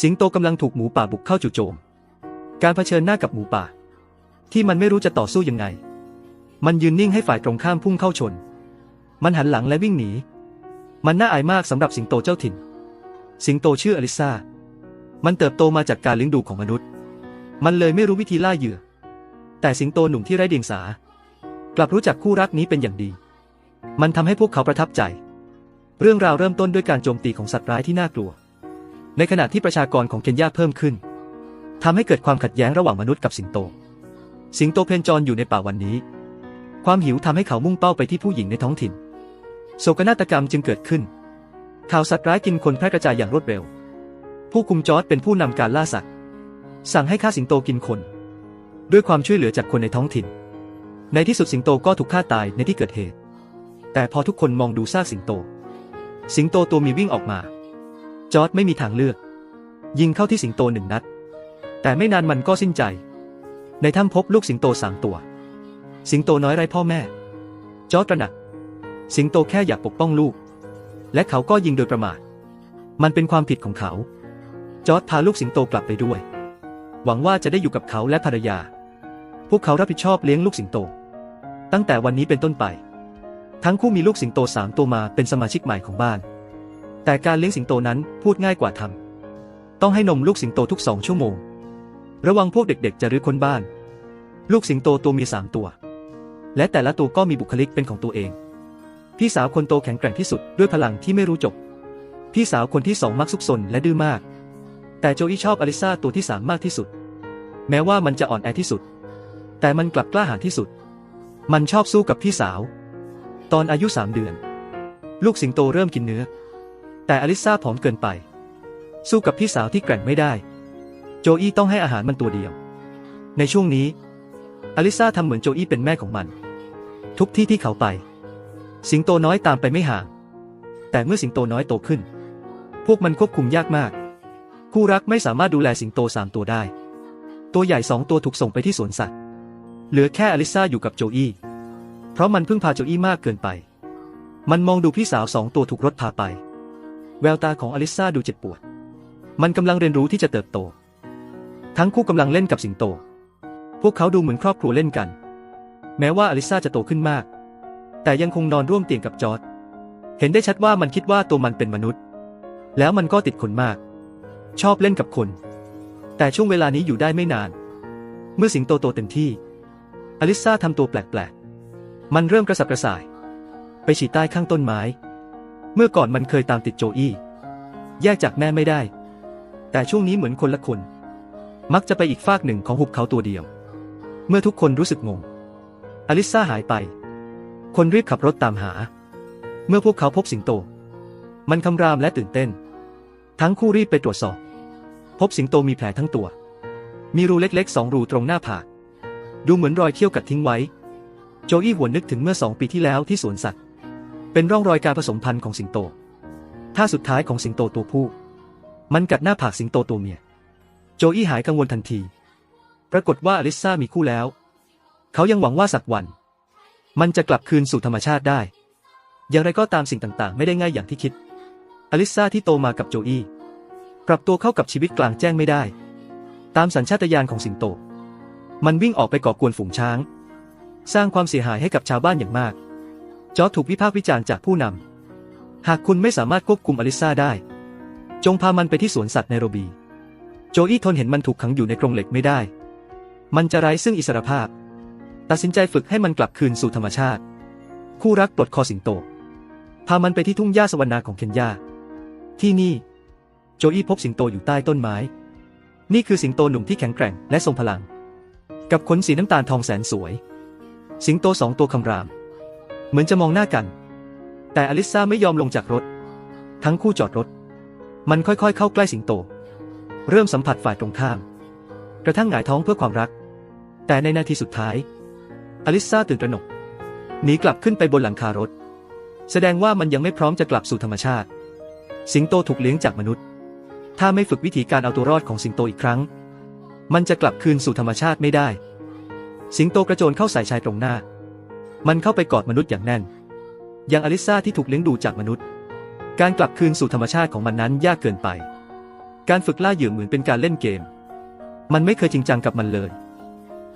สิงโตกำลังถูกหมูป่าบุกเข้าจู่โจม การเผชิญหน้ากับหมูป่า ที่มันไม่รู้จะต่อสู้ยังไง มันยืนนิ่งให้ฝ่ายตรงข้ามพุ่งเข้าชน มันหันหลังและวิ่งหนี มันน่าอายมากสำหรับสิงโตเจ้าถิ่น สิงโตชื่ออลิซามันเติบโตมาจากการเลี้ยงดูของมนุษย์ มันเลยไม่รู้วิธีล่าเหยื่อ แต่สิงโตหนุ่มที่ไร้เดียงสา กลับรู้จักคู่รักนี้เป็นอย่างดี มันทำให้พวกเขาประทับใจ เรื่องราวเริ่มต้นด้วยการโจมตีของสัตว์ร้ายที่น่ากลัว ในขณะที่ประชากรของเคนยาเพิ่มขึ้นทำให้เกิดความขัดแย้งระหว่างมนุษย์กับสิงโต สิงโตเพนจรอยู่ในป่าวันนี้ ความหิวทำให้เขามุ่งเป้าไปที่ผู้หญิงในท้องถิ่น โศกนาฏกรรมจึงเกิดขึ้น ข่าวสัตว์ร้ายกินคนแพร่กระจายอย่างรวดเร็ว ผู้คุมจอร์ดเป็นผู้นำการล่าสัตว์ สั่งให้ฆ่าสิงโตกินคน ด้วยความช่วยเหลือจากคนในท้องถิ่น ในที่สุดสิงโตก็ถูกฆ่าตายในที่เกิดเหตุ แต่พอทุกคนมองดูซากสิงโต สิงโตตัวมีวิ่งออกมา จอร์ดไม่มีทางเลือก ยิงเข้าที่สิงโตหนึ่งนัด แต่ไม่นานมันก็สิ้นใจ ในถ้ำพบลูกสิงโตสามตัว สิงโตน้อยไร้พ่อแม่ จอร์ดตระหนัก สิงโตแค่อยากปกป้องลูก และเขาก็ยิงโดยประมาท มันเป็นความผิดของเขา จอร์ดพาลูกสิงโตกลับไปด้วย หวังว่าจะได้อยู่กับเขาและภรรยา พวกเขารับผิดชอบเลี้ยงลูกสิงโต ตั้งแต่วันนี้เป็นต้นไป ทั้งคู่มีลูกสิงโตสามตัวมาเป็นสมาชิกใหม่ของบ้าน แต่การเลี้ยงสิงโตนั้นพูดง่ายกว่าทำต้องให้นมลูกสิงโตทุกสองชั่วโมง ระวังพวกเด็กๆ จะรื้อค้นบ้าน ลูกสิงโตตัวมีสามตัว และแต่ละตัวก็มีบุคลิกเป็นของตัวเอง พี่สาวคนโตแข็งแกร่งที่สุดด้วยพลังที่ไม่รู้จบ พี่สาวคนที่สองมักซุกซนและดื้อมาก แต่โจอี้ชอบอลิซาตัวที่สามมากที่สุด แม้ว่ามันจะอ่อนแอที่สุด แต่มันกลับกล้าหาญที่สุด มันชอบสู้กับพี่สาว ตอนอายุสามเดือน ลูกสิงโตเริ่มกินเนื้อ แต่อลิซาผอมเกินไป สู้กับพี่สาวที่แกร่งไม่ได้ โจอี้ต้องให้อาหารมันตัวเดียว ในช่วงนี้ อลิซาทำเหมือนโจอี้เป็นแม่ของมัน ทุกที่ที่เขาไป สิงโตน้อยตามไปไม่ห่าง แต่เมื่อสิงโตน้อยโตขึ้น พวกมันควบคุมยากมาก คู่รักไม่สามารถดูแลสิงโตสามตัวได้ ตัวใหญ่สองตัวถูกส่งไปที่สวนสัตว์ เหลือแค่อลิซาอยู่กับโจอี้ เพราะมันพึ่งพาโจอี้มากเกินไป มันมองดูพี่สาวสองตัวถูกรถพาไป แววตาของอลิซาดูเจ็บปวด มันกำลังเรียนรู้ที่จะเติบโต ทั้งคู่กำลังเล่นกับสิงโต พวกเขาดูเหมือนครอบครัวเล่นกัน แม้ว่าอลิซาจะโตขึ้นมาก แต่ยังคงนอนร่วมเตียงกับจอร์ดเห็นได้ชัดว่ามันคิดว่าตัวมันเป็นมนุษย์ แล้วมันก็ติดคนมาก ชอบเล่นกับคน แต่ช่วงเวลานี้อยู่ได้ไม่นาน เมื่อสิงโตโตเต็มที่ อลิซาทำตัวแปลกๆ มันเริ่มกระสับกระส่าย ไปฉี่ใต้ข้างต้นไม้ เมื่อก่อนมันเคยตามติดโจอี้ แยกจากแม่ไม่ได้ แต่ช่วงนี้เหมือนคนละคน มักจะไปอีกฟากหนึ่งของหุบเขาตัวเดียว เมื่อทุกคนรู้สึกงง อลิซาหายไป คนรีบขับรถตามหา เมื่อพวกเขาพบสิงโต มันคำรามและตื่นเต้น ทั้งคู่รีบไปตรวจสอบ พบสิงโตมีแผลทั้งตัว มีรูเล็กๆสองรูตรงหน้าผาก ดูเหมือนรอยเขี้ยวกัดทิ้งไว้ โจอี้หวนนึกถึงเมื่อสองปีที่แล้วที่สวนสัตว์ เป็นร่องรอยการผสมพันธุ์ของสิงโต ท่าสุดท้ายของสิงโตตัวผู้ มันกัดหน้าผากสิงโตตัวเมีย โจอี้หายกังวลทันที ปรากฏว่าอลิซ่ามีคู่แล้ว เขายังหวังว่าสักวัน มันจะกลับคืนสู่ธรรมชาติได้ อย่างไรก็ตามสิ่งต่างๆ ไม่ได้ง่ายอย่างที่คิด อลิซ่าที่โตมากับโจอี้ปรับตัวเข้ากับชีวิตกลางแจ้งไม่ได้ ตามสัญชาตญาณของสิงโต มันวิ่งออกไปก่อกวนฝูงช้าง สร้างความเสียหายให้กับชาวบ้านอย่างมาก จอร์จถูกวิพากษ์วิจารณ์จากผู้นำ หากคุณไม่สามารถควบคุมอลิซาได้ จงพามันไปที่สวนสัตว์ไนโรบี โจอี้ทนเห็นมันถูกขังอยู่ในกรงเหล็กไม่ได้ มันจะไร้ซึ่งอิสรภาพ ตัดสินใจฝึกให้มันกลับคืนสู่ธรรมชาติ คู่รักปลดคอสิงโต พามันไปที่ทุ่งหญ้าสวรรณาของเคนยา ที่นี่ โจอี้พบสิงโตอยู่ใต้ต้นไม้ นี่คือสิงโตหนุ่มที่แข็งแกร่งและทรงพลัง กับขนสีน้ำตาลทองแสนสวย สิงโตสองตัวคำราม เหมือนจะมองหน้ากัน แต่อลิซาไม่ยอมลงจากรถ ทั้งคู่จอดรถ มันค่อยๆ เข้าใกล้สิงโต เริ่มสัมผัสฝ่ายตรงข้าม กระทั่งหงายท้องเพื่อความรัก แต่ในนาทีสุดท้าย อลิซาตื่นตระหนกหนีกลับขึ้นไปบนหลังคารถ แสดงว่ามันยังไม่พร้อมจะกลับสู่ธรรมชาติ สิงโตถูกเลี้ยงจากมนุษย์ ถ้าไม่ฝึกวิธีการเอาตัวรอดของสิงโตอีกครั้ง มันจะกลับคืนสู่ธรรมชาติไม่ได้ สิงโตกระโจนเข้าใส่ชายตรงหน้า มันเข้าไปกอดมนุษย์อย่างแน่น อย่างอลิซาที่ถูกเลี้ยงดูจากมนุษย์ การกลับคืนสู่ธรรมชาติของมันนั้นยากเกินไป การฝึกล่าเหยื่อเหมือนเป็นการเล่นเกม มันไม่เคยจริงจังกับมันเลย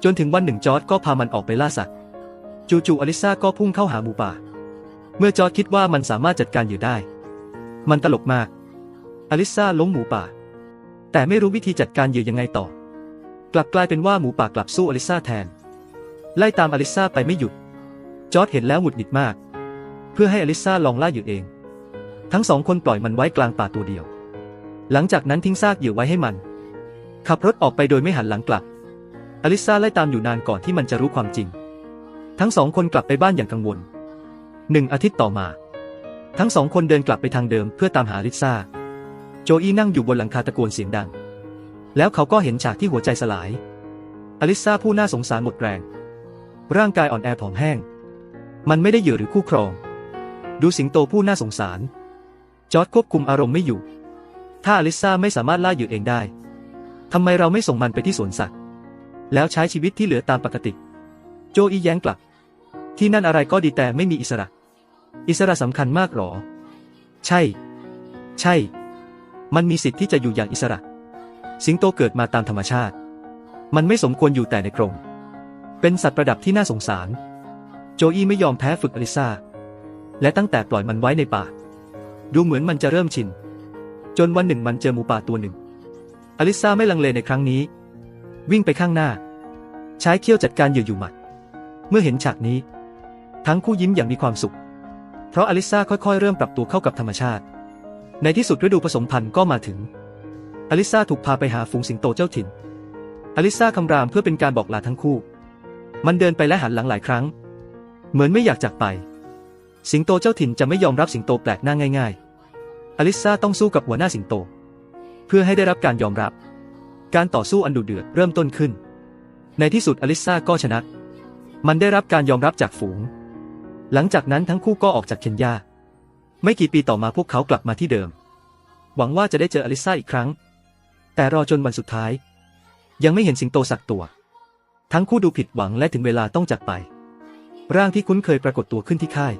จนถึงวันหนึ่งจอร์ดก็พามันออกไปล่าสัตว์ จู่ๆอลิซาก็พุ่งเข้าหาหมูป่า เมื่อจอร์ดคิดว่ามันสามารถจัดการเหยื่อได้ มันตลกมาก อลิซาล้มหมูป่า แต่ไม่รู้วิธีจัดการเหยื่อยังไงต่อ กลับกลายเป็นว่าหมูป่ากลับสู้อลิซาแทน ไล่ตามอลิซาไปไม่หยุด จอร์ดเห็นแล้วหงุดหงิดมาก เพื่อให้อลิซาลองล่าเหยื่อเอง ทั้งสองคนปล่อยมันไว้กลางป่าตัวเดียว หลังจากนั้นทิ้งซากเหยื่อไว้ให้มัน ขับรถออกไปโดยไม่หันหลังกลับ อลิซาไล่ตามอยู่นานก่อนที่มันจะรู้ความจริง ทั้งสองคนกลับไปบ้านอย่างกังวล หนึ่งอาทิตย์ต่อมา ทั้งสองคนเดินกลับไปทางเดิมเพื่อตามหาอลิซาโจอี้นั่งอยู่บนหลังคาตะโกนเสียงดัง แล้วเขาก็เห็นฉากที่หัวใจสลาย อลิซาผู้น่าสงสารหมดแรง ร่างกายอ่อนแอผอมแห้ง มันไม่ได้เหยื่อหรือคู่ครอง ดูสิงโตผู้น่าสงสาร จอร์ดควบคุมอารมณ์ไม่อยู่ ถ้าอลิซาไม่สามารถล่าเหยื่อเองได้ทำไมเราไม่ส่งมันไปที่สวนสัตว์ แล้วใช้ชีวิตที่เหลือตามปกติ โจอีแย้งกลับ ที่นั่นอะไรก็ดีแต่ไม่มีอิสระ อิสระสำคัญมากหรอ ใช่ ใช่ มันมีสิทธิ์ที่จะอยู่อย่างอิสระ สิงโตเกิดมาตามธรรมชาติ มันไม่สมควรอยู่แต่ในกรง เป็นสัตว์ประดับที่น่าสงสาร โจอี้ไม่ยอมแพ้ฝึกอลิซาและตั้งแต่ปล่อยมันไว้ในป่า ดูเหมือนมันจะเริ่มชิน จนวันหนึ่งมันเจอหมูป่าตัวหนึ่ง อลิซาไม่ลังเลในครั้งนี้ วิ่งไปข้างหน้า ใช้เขี้ยวจัดการเหยื่ออยู่หมัด เมื่อเห็นฉากนี้ ทั้งคู่ยิ้มอย่างมีความสุข เพราะอลิซาค่อยๆ เริ่มปรับตัวเข้ากับธรรมชาติ ในที่สุดฤดูผสมพันธุ์ก็มาถึง อลิซาถูกพาไปหาฝูงสิงโตเจ้าถิ่น อลิซาคำรามเพื่อเป็นการบอกลาทั้งคู่ มันเดินไปและหันหลังหลายครั้ง เหมือนไม่อยากจากไป สิงโตเจ้าถิ่นจะไม่ยอมรับสิงโตแปลกหน้าง่าย ๆ อลิซาต้องสู้กับหัวหน้าสิงโต เพื่อให้ได้รับการยอมรับ การต่อสู้อันดุเดือดเริ่มต้นขึ้น ในที่สุดอลิซาก็ชนะ มันได้รับการยอมรับจากฝูง หลังจากนั้นทั้งคู่ก็ออกจากเคนยา ไม่กี่ปีต่อมาพวกเขากลับมาที่เดิม หวังว่าจะได้เจออลิซาอีกครั้ง แต่รอจนวันสุดท้าย ยังไม่เห็นสิงโตสักตัว ทั้งคู่ดูผิดหวังและถึงเวลาต้องจากไป ร่างที่คุ้นเคยปรากฏตัวขึ้นที่ค่าย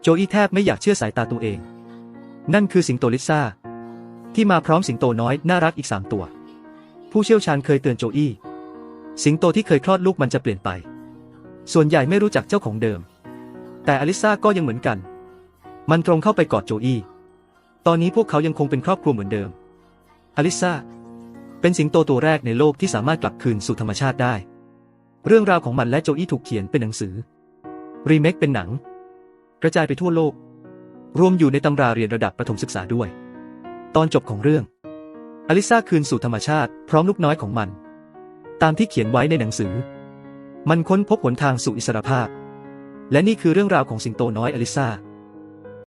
โจอี้แทบไม่อยากเชื่อสายตาตัวเอง นั่นคือสิงโตลิซ่า ที่มาพร้อมสิงโตน้อยน่ารักอีกสามตัว ผู้เชี่ยวชาญเคยเตือนโจอี้ สิงโตที่เคยคลอดลูกมันจะเปลี่ยนไป ส่วนใหญ่ไม่รู้จักเจ้าของเดิม แต่อลิซาก็ยังเหมือนกัน มันตรงเข้าไปกอดโจอี้ ตอนนี้พวกเขายังคงเป็นครอบครัวเหมือนเดิม อลิซ่าเป็นสิงโตตัวแรกในโลกที่สามารถกลับคืนสู่ธรรมชาติได้ เรื่องราวของมันและโจอี้ถูกเขียนเป็นหนังสือ รีเมคเป็นหนัง กระจายไปทั่วโลก รวมอยู่ในตำราเรียนระดับประถมศึกษาด้วย ตอนจบของเรื่อง อลิซาคืนสู่ธรรมชาติ พร้อมลูกน้อยของมัน ตามที่เขียนไว้ในหนังสือ มันค้นพบหนทางสู่อิสรภาพ และนี่คือเรื่องราวของสิงโตน้อยอลิซา